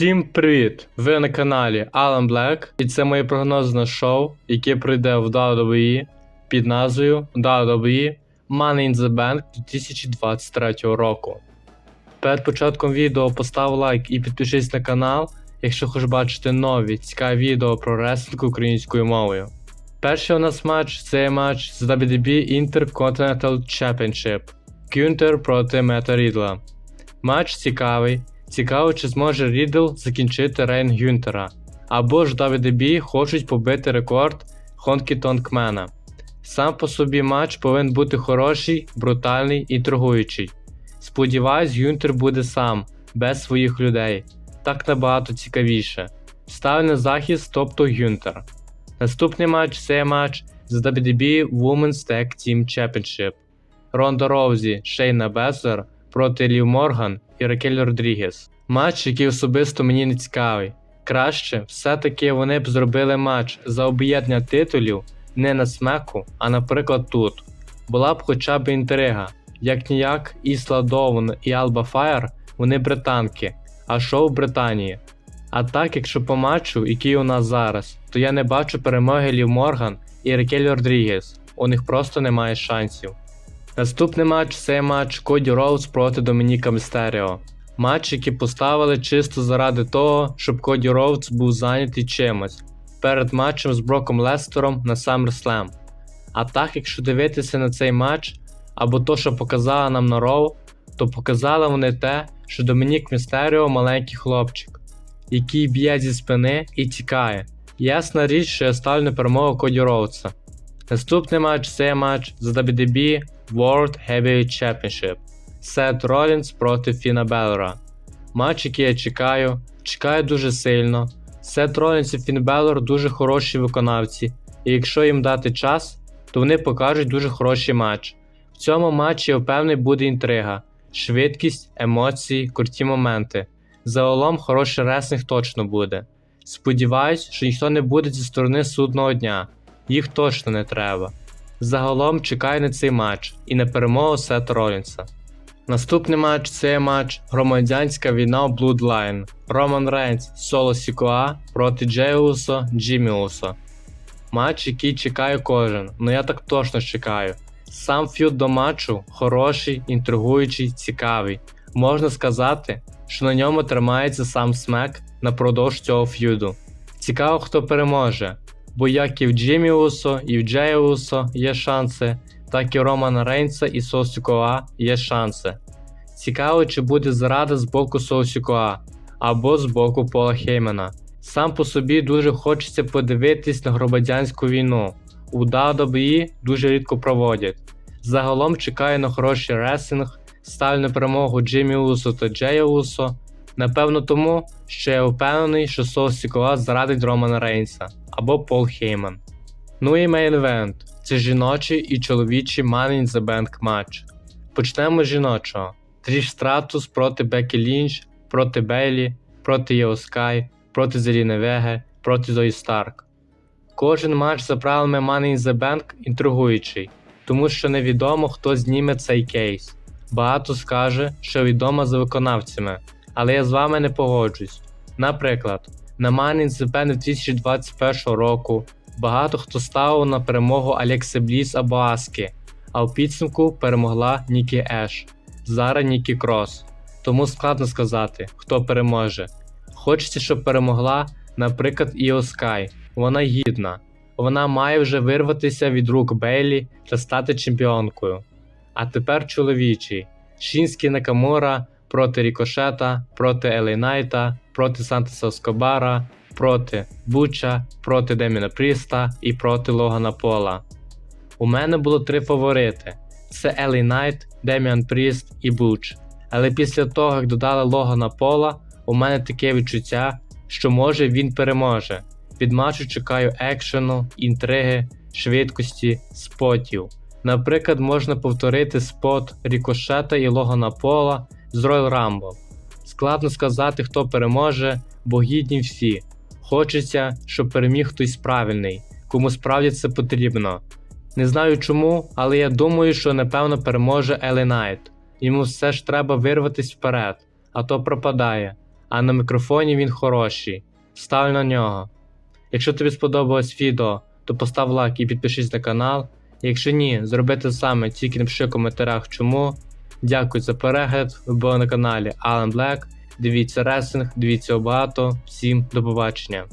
Всім привіт! Ви на каналі Alan Black і це моє прогнозне шоу, яке пройде в WWE під назвою WWE Money in the Bank 2023 року. Перед початком відео постав лайк і підпишись на канал, якщо хочеш бачити нові цікаві відео про реслінг українською мовою. Перший у нас матч це матч з WWE Intercontinental Championship Кюнтер проти Мета Рідла. Матч цікавий. Цікаво, чи зможе Рідл закінчити Рейн Гюнтера, або ж WDB хочуть побити рекорд Хонкі Тонкмена. Сам по собі матч повинен бути хороший, брутальний і торгуючий. Сподіваюсь, Гюнтер буде сам, без своїх людей. Так набагато цікавіше. Ставлю на захист, тобто Гюнтер. Наступний матч це матч з WDB Women's Tag Team Championship. Ронда Роузі, Шейна Безлер проти Лів Морган і Ракель Родрігес. Матч, який особисто мені не цікавий. Краще, все-таки вони б зробили матч за об'єднання титулів не на смеку, а наприклад тут. Була б хоча б інтрига. Як ніяк, Ісла Доун і Алба Фаєр вони британки, а шоу Британії. А так, якщо по матчу, який у нас зараз, то я не бачу перемоги Лів Морган і Ракель Родрігес. У них просто немає шансів. Наступний матч це матч Коді Роуз проти Домініка Містеріо. Матч, який поставили чисто заради того, щоб Коді Роуз був зайнятий чимось перед матчем з Броком Лестером на SummerSlam. А так, якщо дивитися на цей матч, або то, що показала нам на Роу, то показали вони те, що Домінік Містеріо маленький хлопчик, який б'є зі спини і тікає. Ясна річ, що я ставлю на перемогу Коді Роудса. Наступний матч це матч за WDB World Heavyweight Championship Сет Ролінс проти Фіна Беллера. Матч, який я чекаю, чекаю дуже сильно. Сет Ролінс і Фін Беллер дуже хороші виконавці, і якщо їм дати час, то вони покажуть дуже хороший матч. В цьому матчі, я впевнений, буде інтрига, швидкість, емоції, круті моменти. Загалом хороший реслінг точно буде. Сподіваюсь, що ніхто не буде зі сторони судного дня, їх точно не треба. Загалом чекаю на цей матч і на перемогу Сета Ролінса. Наступний матч це матч Громадянська війна Bloodline. Роман Рейнс Соло Сікуа проти Джей Усо Джиммі Усо. Матч, який чекає кожен, ну я так точно чекаю. Сам ф'юд до матчу хороший, інтригуючий, цікавий. Можна сказати, що на ньому тримається сам смек напродовж цього ф'юду. Цікаво, хто переможе, бо як і в Джиммі Усо, і в Джея Усо є шанси, так і Романа Рейнса і Сосюкоа є шанси. Цікаво, чи буде зрада з боку Сосюкоа або з боку Пола Хеймена. Сам по собі дуже хочеться подивитись на громадянську війну. У WWE дуже рідко проводять. Загалом чекаю на хороший ресинг, ставлю на перемогу Джиммі Усо та Джея Усо. Напевно, тому, що я впевнений, що Сосюкоа зрадить Романа Рейнса або Пол Хейман. Ну і мейн event це жіночий і чоловічий Money in the Bank матч. Почнемо з жіночого. Тріш Стратус проти Бекі Лінч, проти Бейлі, проти Єо Скай, проти Зеліни Веге, проти Зої Старк. Кожен матч за правилами Money in the Bank інтригуючий, тому що невідомо, хто зніме цей кейс. Багато скаже, що відомо за виконавцями, але я з вами не погоджусь. Наприклад, на Money in 2021 року багато хто ставив на перемогу Алекси Бліс або Аски, а в підсумку перемогла Нікі Еш, зараз Нікі Крос. Тому складно сказати, хто переможе. Хочеться, щоб перемогла, наприклад, Іо Скай. Вона гідна. Вона має вже вирватися від рук Бейлі та стати чемпіонкою. А тепер чоловічий: Шінський Накамура проти Рікошета, проти Елей Найта, проти Сантоса Оскобара, проти Буча, проти Деміна Пріста і проти Логана Пола. У мене було три фаворити: це Елей Найт, Деміан Пріст і Буч. Але після того, як додали Логана Пола, у мене таке відчуття, що може він переможе. Від матчу чекаю екшену, інтриги, швидкості, спотів. Наприклад, можна повторити спот Рікошета і Логана Пола з Royal Rumble. Складно сказати, хто переможе, бо гідні всі. Хочеться, щоб переміг хтось правильний, кому справді це потрібно. Не знаю чому, але я думаю, що напевно переможе Елі Найт. Йому все ж треба вирватися вперед, а то пропадає. а на мікрофоні він хороший. Став на нього. Якщо тобі сподобалось відео, то постав лайк і підпишись на канал. Якщо ні, зроби те саме, тільки напиши в коментарях чому. Дякую за перегляд. Ви були на каналі Alan Black. Дивіться ресинг, дивіться багато. Всім до побачення.